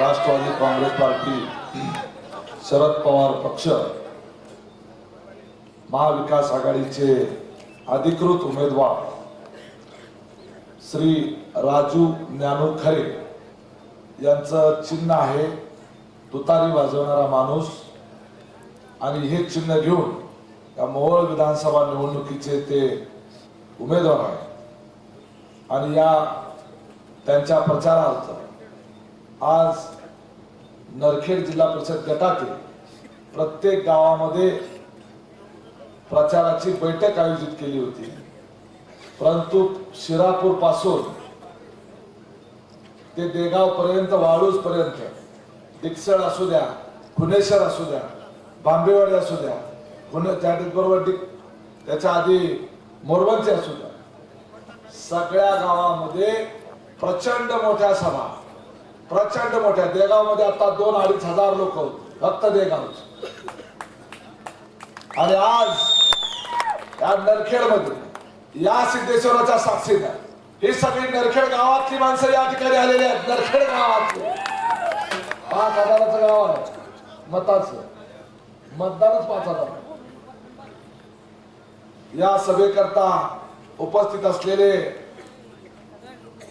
Rashtrawadi Congress party Sharad Pawar पक्ष महाविकास आघाडीचे अधिकृत उमेदवार श्री राजू ज्ञानू खरे यांचं चिन्ह आहे तुतारी वाजवणारा माणूस. आणि हे चिन्ह घेऊन या मोहोळ विधानसभा निवडणुकीचे ते उमेदवार आहे आणि या त्यांच्या प्रचारार्थ आज नरखेड जिल्हा परिषद गटातील प्रत्येक गावामध्ये प्रचाराची बैठक आयोजित केली होती. परंतु शिरापूरपासून ते देगाव पर्यंत वाळूज पर्यंत डिकसळ असू द्या खुनेश्वर असू द्या बांबेवाडी असू द्या पुणे त्याबरोबर डिक त्याच्या आधी मोरबंचे असू द्या. सगळ्या गावामध्ये प्रचंड मोठ्या सभा. प्रचंड मोठ्या देगावमध्ये आता दोन अडीच हजार लोक फक्त देगाव. आणि आज या नरखेडमध्ये या सिद्धेश्वराच्या साक्षीनं ही सगळी नरखेड गावातली माणसं या ठिकाणी आलेली आहेत. नरखेड गावातली. पाच हजाराचं गाव आहे. मताचं. मतदानच पाच हजार. या सभेकरता उपस्थित असलेले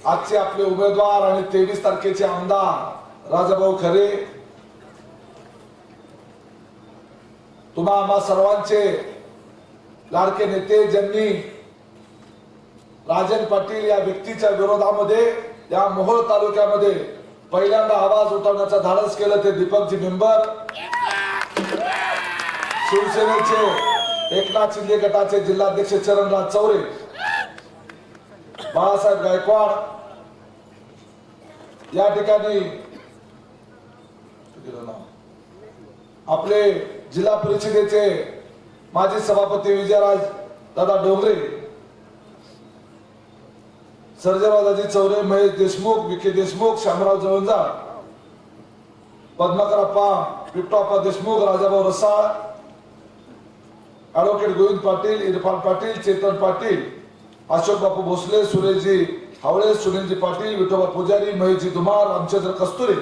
आजचे आपले उमेदवार आणि तेवीस तारखेचे आमदार राजाभाऊ खरे. तुम्हा आम्हा सर्वांचे लाडके नेते ज्यांनी राजन पाटील या व्यक्तीच्या विरोधामध्ये या मोहोळ तालुक्यामध्ये पहिल्यांदा आवाज उठवण्याचा धाडस केलं ते दीपकजी मेंबर. शिवसेनेचे एकनाथ शिंदे गटाचे जिल्हाध्यक्ष चरणराज चौरे. बाळासाहेब गायकवाड या ठिकाणी आपले जिल्हा परिषदेचे माजी सभापती विजयराज दादा डोंगरे सर्जेरावदाजी चौरे महेश देशमुख विखे देशमुख श्यामराव जवंजा पद्माकरप्पा पिपटाप्पा देशमुख राजाभाऊ रसाळ ऍडव्होकेट गोविंद पाटील इरफान पाटील चेतन पाटील अशोक बापू भोसले सुरेशजी हावळे सुनीलजी पाटील विठोबा पुजारी महेशजी धुमार रामचंद्र कस्तुरे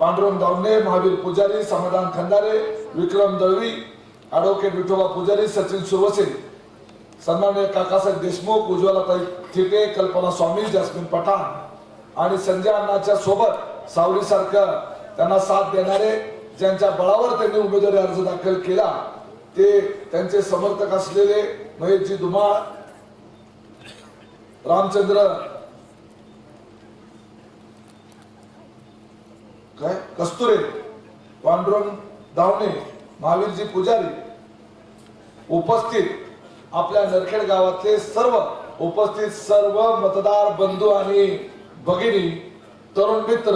पांडुरंग दावणे महावीर पुजारी समाधान खंदारे विक्रम दळवी ॲडव्होकेट विठोबा पुजारी सचिन सुरवसे सन्मान्य काकासाहेब देशमुख उज्ज्वला थिटे कल्पना स्वामी जास्मिन पठाण आणि संजय अण्णाच्या सोबत सावलीसारखं त्यांना साथ देणारे ज्यांच्या बळावर त्यांनी उमेदवारी अर्ज दाखल केला ते त्यांचे समर्थक असलेले महेशजी धुमाळ रामचंद्र काय? कस्तुरे. पांडुरंग दावणे महावीरजी पुजारी. उपस्थित आपल्या नरखेड गावातले सर्व उपस्थित सर्व मतदार बंधू आणि भगिनी तरुण मित्र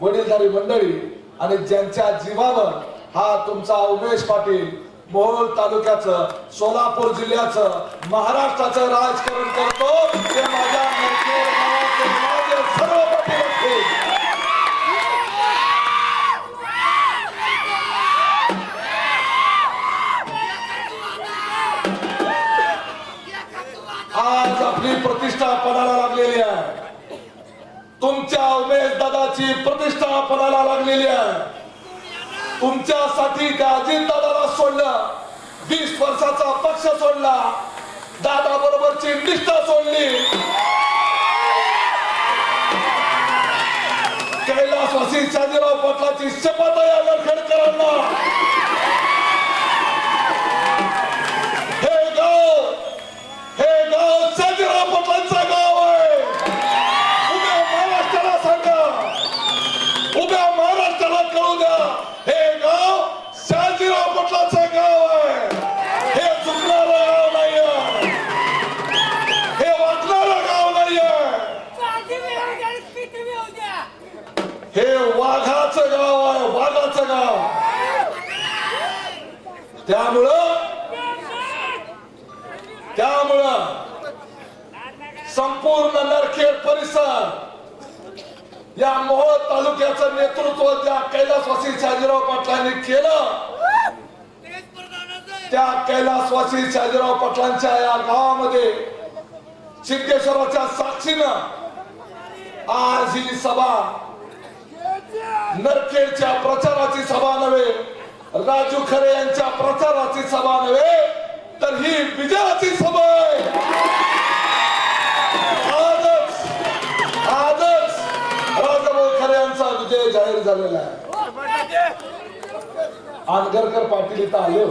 वडीलधारी मंडळी आणि ज्यांच्या जीवावर हा तुमचा उमेश पाटील मोहोळ तालुक्याचं सोलापूर जिल्ह्याचं महाराष्ट्राचं राजकारण करतो ते माझ्या सर्व प्रतिष्ठा पणाला लागलेली आहे. तुमच्या उमेश दादाची प्रतिष्ठा पणाला लागलेली आहे. तुमच्यासाठी त्या अजित दादाला सोडलं. वीस वर्षाचा पक्ष सोडला. दादा बरोबरची निष्ठा सोडली. कैलासवासी शाजीराव पाटलाची शपथ या गडकरांना आहे वाघाचं त्यामुळं त्यामुळं संपूर्ण नरखेड परिसर या मोहोळ तालुक्याचं नेतृत्व ज्या कैलासवासी शाजीराव पाटलांनी केलं. त्या कैलासवासी शाजीराव पाटलांच्या या गावामध्ये सिद्धेश्वराच्या साक्षीनं आज ही सभा नरखेडच्या प्रचाराची सभा नव्हे राजू खरे यांच्या प्रचाराची सभा नव्हे तर ही विजयाची सभा आहे. आजच आजच राजाभाऊ खरे यांचा विजय जाहीर झालेला आहे. आनगरकर पाटील इथं आले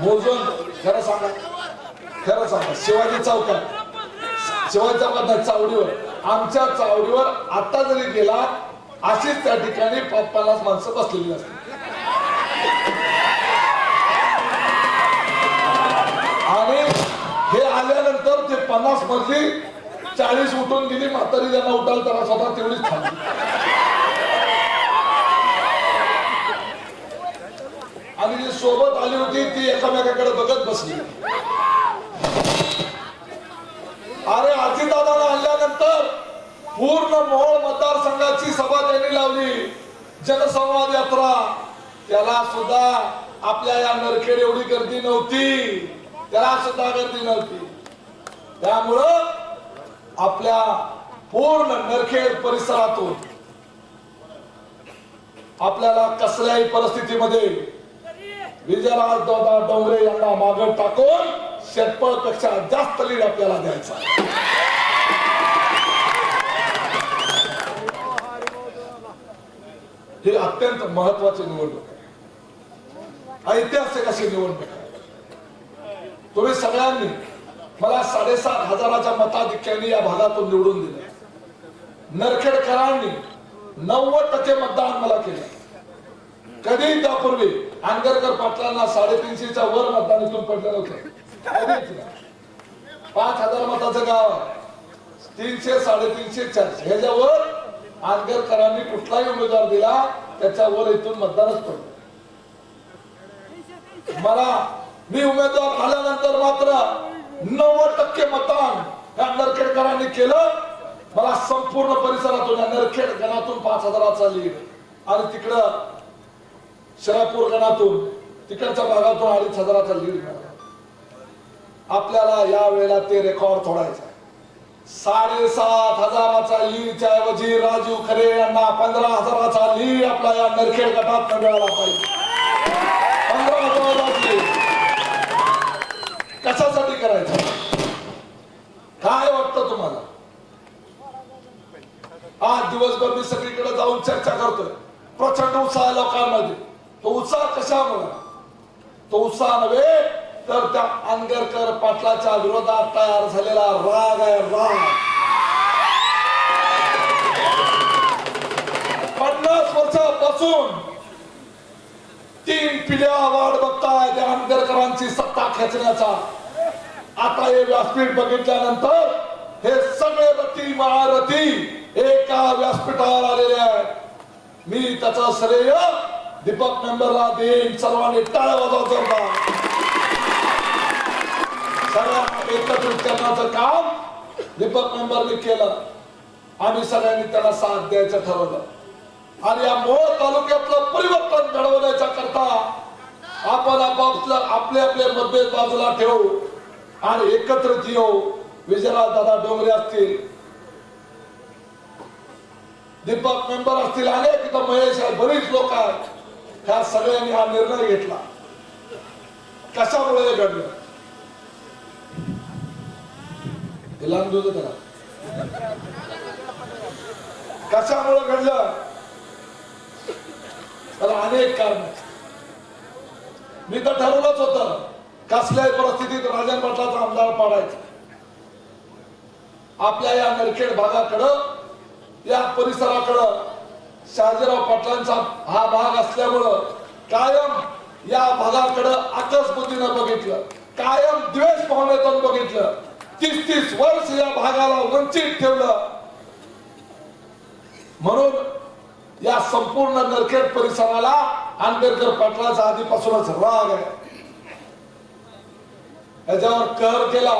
मोजून खरं सांगा खरं सांगा शिवाजी चौकात शिवाजी चौकात चावडीवर. आमच्या चावडीवर आता जरी गेला अशीच त्या ठिकाणी पन्नास माणसं बसलेली असतात आणि हे आल्यानंतर ते पन्नास मधली चाळीस उठून गेली म्हातारी ज्यांना उठाल त्याला स्वतः तेवढीच थांबली. आणि जी सोबत आली होती ती एकामेकाकडे बघत बसली. अरे अजितदादाला आणल्यानंतर पूर्ण मोहोळ मतदारसंघाची सभा त्यांनी लावली. जनसंवाद यात्रा. त्याला सुद्धा आपल्या या नरखेड एवढी गर्दी नव्हती. त्याला सुद्धा गर्दी नव्हती. त्यामुळं आपल्या पूर्ण नरखेड परिसरातून आपल्याला कसल्याही परिस्थितीमध्ये विजयराज दादा डोंगरे यांना मागं टाकून शेतपळपेक्षा जास्त लीड आपल्याला द्यायचा हे अत्यंत महत्वाची निवडणूक आहे. ऐतिहासिक अशी निवडणूक आहे. तुम्ही सगळ्यांनी मला साडेसात हजाराच्या मताधिक्याने या भागातून निवडून दिलं. नरखेडकरांनी नव्वद टक्के मतदान मला केलं. कधी त्यापूर्वी आंगरकर पाटलांना साडेतीनशेच्या वर मतदान इथून पडलं नव्हतं पाच हजार मताचं गाव तीनशे साडेतीनशे चारशे. ह्याच्यावर आंगरकरांनी कुठलाही उमेदवार दिला त्याच्यावर इथून मतदानच पडलं मला मी उमेदवार झाल्यानंतर मात्र नव्वद टक्के मतदान या नरखेडकरांनी केलं. मला संपूर्ण परिसरातून या नरखेड गणातून पाच हजाराचा लीड. आणि तिकडं शरापूर गणातून तिकडच्या भागातून अडीच हजाराचा लीड मिळाला. आपल्याला या वेळेला ते रेकॉर्ड तोडायचं साडेसात हजाराचा लीडच्या ऐवजी राजू खरे यांना पंधरा हजाराचा ली आपला या नरखेड गटात मिळाला पाहिजे. पंधरा हजार कशासाठी करायचं? काय वाटतं तुम्हाला? आज दिवसभर मी सगळीकडे जाऊन चर्चा करतोय. प्रचंड उत्साह लोकांमध्ये. तो उत्साह कशामुळे? तो उत्साह नव्हे तर त्या आंगरकर पाटलाच्या विरोधात तयार झालेला राग आहे राग. पन्नास वर्षापासून तीन पिढ्या वाढ बघताय त्या आंबेडकरांची सत्ता खेचण्याचा. आता हे व्यासपीठ बघितल्यानंतर हे सगळे रथी महारथी एका व्यासपीठावर आलेले आहे मी त्याचा श्रेय दीपक मेंबरला देईन. सर्वांनी टाळ्या वाजवा एकत्रित करण्याचं काम दीपक मेंबरने केलं. आम्ही सगळ्यांनी त्याला साथ द्यायचं ठरवलं. आणि या मोह तालुक्यातलं परिवर्तन घडवण्याच्या करता आपण आपापलं आपले आपले मतभेद बाजूला ठेवू आणि एकत्रित येऊ. विजयराज दादा डोंगरे असतील. दीपक मेंबर असतील. अनेक इथं महेश आहे. बरीच लोक आहेत. ह्या सगळ्यांनी हा निर्णय घेतला. कशामुळे घडलं? लांब देऊ करा. कशामुळं कशामुळे घडलं? त्याला अनेक कारण मी तर ठरवलंच होत कसल्याही परिस्थितीत राजन भटलाचा आमदार पाडायचा. आपल्या या नरखेड भागाकडं या परिसराकडं शहाजीराव पाटलांचा हा भाग असल्यामुळं कायम या भागाकडं आकस्मतीनं बघितलं. कायम द्वेष भावनेतून बघितलं. तीस तीस वर्ष या भागाला वंचित ठेवलं. म्हणून या संपूर्ण नरखेड परिसराला आंबेडकर पाटलाचा आधीपासूनच राग आहे. याच्यावर कहर केला.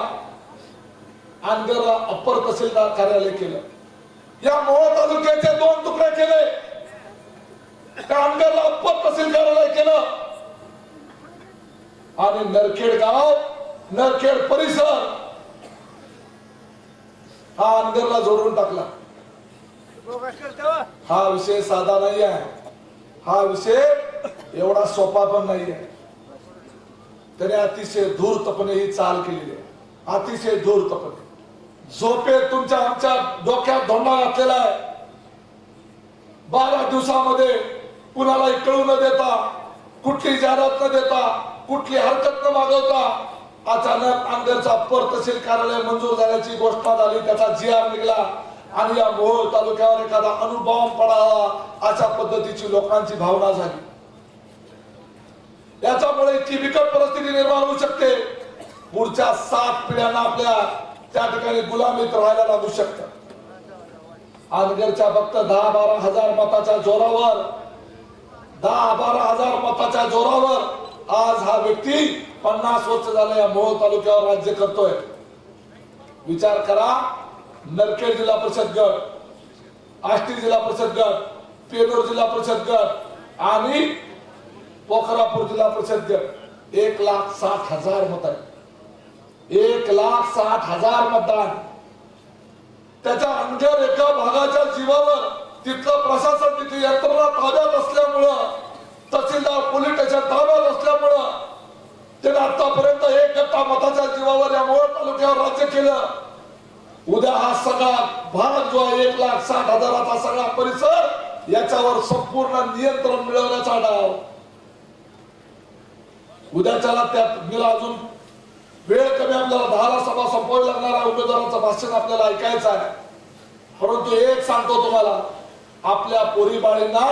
आंबेडकरला अप्पर तहसीलदार कार्यालय केलं. या मोह तालुक्याचे दोन तुकडे केले. त्या आंबेडकरला अप्पर तहसील कार्यालय केलं. आणि नरखेड गाव नरखेड परिसर हा अनगरला जोडून टाकला. हा विषय साधा नाही आहे हा विषय एवढा सोपा पण नाही आहे त्याने अतिशय धूर्तपणे ही चाल केलेली आहे. अतिशय धूर्तपणे. झोपे तुमच्या आमच्या डोक्यात धोंडा घातलेला आहे. बारा दिवसामध्ये कुणालाही कळू न देता कुठली जाहिरात न देता कुठली हरकत न मागवता अचानक अंगरचा अप्पर तहसील कार्यालय मंजूर झाल्याची घोषणा झाली त्याचा जी आर निघाला आणि या मोहोळ तालुक्यावर एखादा अनुभव पडावा अशा पद्धतीची लोकांची भावना झाली. याच्यामुळे इतकी बिकट परिस्थिती निर्माण होऊ शकते. पुढच्या सात पिढ्यांना आपल्या त्या ठिकाणी गुलामीत राहायला लागू शकतात अनगरच्या फक्त दहा बारा हजार मताच्या जोरावर दहा बारा हजार मताच्या जोरावर आज हा व्यक्ती पन्नास वर्ष झालं या मोहोळ तालुक्यावर राज्य करतोय. विचार करा नरखेड जिल्हा परिषद गट आष्टी जिल्हा परिषद गट पेनोर जिल्हा परिषद गट आणि पोखरापूर जिल्हा परिषद गट. एक लाख साठ हजार मत आहे एक लाख साठ हजार मतदान. त्याच्या अंगर एका भागाच्या जीवावर तिथलं प्रशासन तिथे यंत्रणा ताब्यात असल्यामुळं तहसीलदार पोलीस त्याच्या ताब्यात असल्यामुळं त्याने आतापर्यंत एक गट्टा मताच्या जीवावर या मोहोळ तालुक्यावर राज्य केलं. उद्या हा सगळा भारत जो आहे एक लाख साठ हजाराचा सगळा परिसर याच्यावर संपूर्ण नियंत्रण मिळवण्याचा डाव. उद्याच्याला त्यात मला अजून वेळ कमी आपल्याला दहाला सभा संपवावी लागणार आहे उमेदवारांचं भाषण आपल्याला ऐकायचं आहे. परंतु एक सांगतो तुम्हाला आपल्या पोरी बाळींना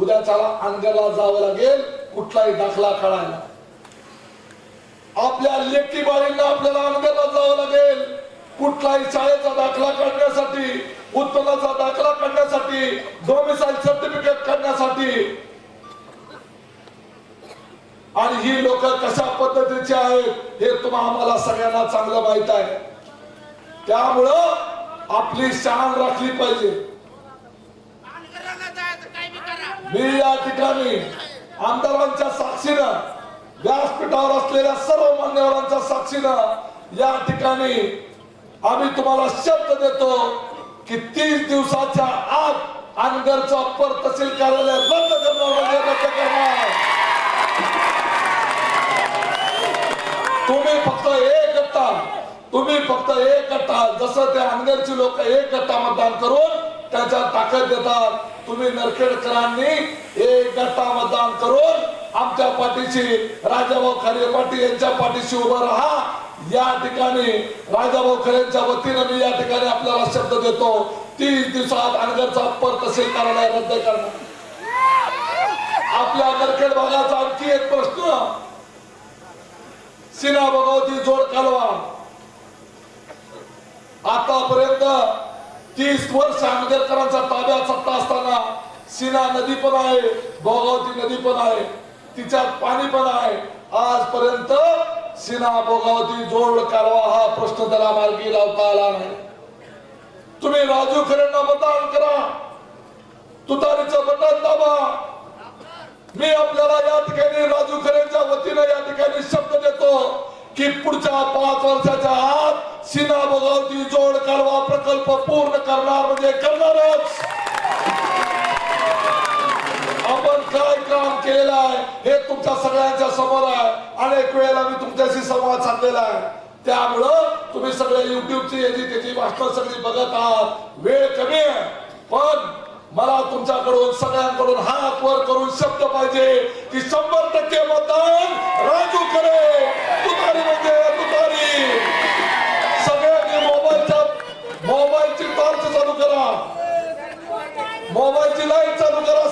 उद्याच्याला अंगाला जावं लागेल कुठलाही दाखला काढायला आपल्या लेखी बाळींना आपल्याला अंगरला जावं लागेल. कुठलाही शाळेचा दाखला काढण्यासाठी उत्पन्नाचा दाखला काढण्यासाठी डोमिसाईल सर्टिफिकेट काढण्यासाठी. आणि ही लोक कशा पद्धतीची आहेत हे तुम्हा आम्हाला सगळ्यांना चांगलं माहीत आहे. त्यामुळं आपली शान राखली पाहिजे. मी या ठिकाणी आमदारांच्या साक्षीनं व्यासपीठावर असलेल्या सर्व मान्यवरांच्या साक्षीनं या ठिकाणी आम्ही तुम्हाला शब्द देतो की तीस दिवसाच्या आत अनगरचं अप्पर तहसील कार्यालय रद्द करणार म्हणजे रद्द करणार तुम्ही फक्त एक गट्टा तुम्ही फक्त एक गट्टा जसं ते अनगरची लोक एक गट्टा मतदान करून त्याच्या ताकद देतात तुम्ही नरखेडकरांनी एक गट्टा मतदान करून आमच्या पाठीशी राजाभाऊ खरे पाटील यांच्या पाठीशी उभं राहा. या ठिकाणी राजाभाऊ खरेंच्या वतीनं मी या ठिकाणी आपल्याला शब्द देतो. तीस दिवसात अनगरचा अप्पर तहसील कार्यालय रद्द करणार. आपल्या नरखेड भागाचा आणखी एक प्रश्न. सिना भगवती जोड कालवा. आतापर्यंत तीस वर्ष आंबेडकरांचा ताब्यात सत्ता असताना सिना नदी पण आहे भोगावती नदी पण आहे. तिच्यात पाणीपणा आहे. आजपर्यंत सिना बोगावती जोड कालवा हा प्रश्न त्याला मार्गी लावता आला नाही. तुम्ही राजू खरेंना मतदान करा. तुतारीचं बटन दाबा. मी आपल्याला या ठिकाणी राजू खरेंच्या वतीने या ठिकाणी शब्द देतो की पुढच्या पाच वर्षाच्या आत सिना बोगावती जोड कालवा प्रकल्प पूर्ण करणार म्हणजे करणारच आपण काय काम केलेलं आहे हे तुमच्या सगळ्यांच्या समोर आहे. अनेक वेळेला मी तुमच्याशी संवाद साधलेला आहे. त्यामुळं तुम्ही सगळे युट्यूबची याची त्याची मास्टर सगळी बघत आहात. वेळ कमी आहे. पण मला तुमच्याकडून सगळ्यांकडून हात वर करून शब्द पाहिजे की शंभर टक्के मतदान राजू करे तुतारी म्हणजे तुतारी. सगळ्यांनी मोबाईलच्या मोबाईलची टॉर्च चालू करा. मोबाईलची लाइट चालू करा.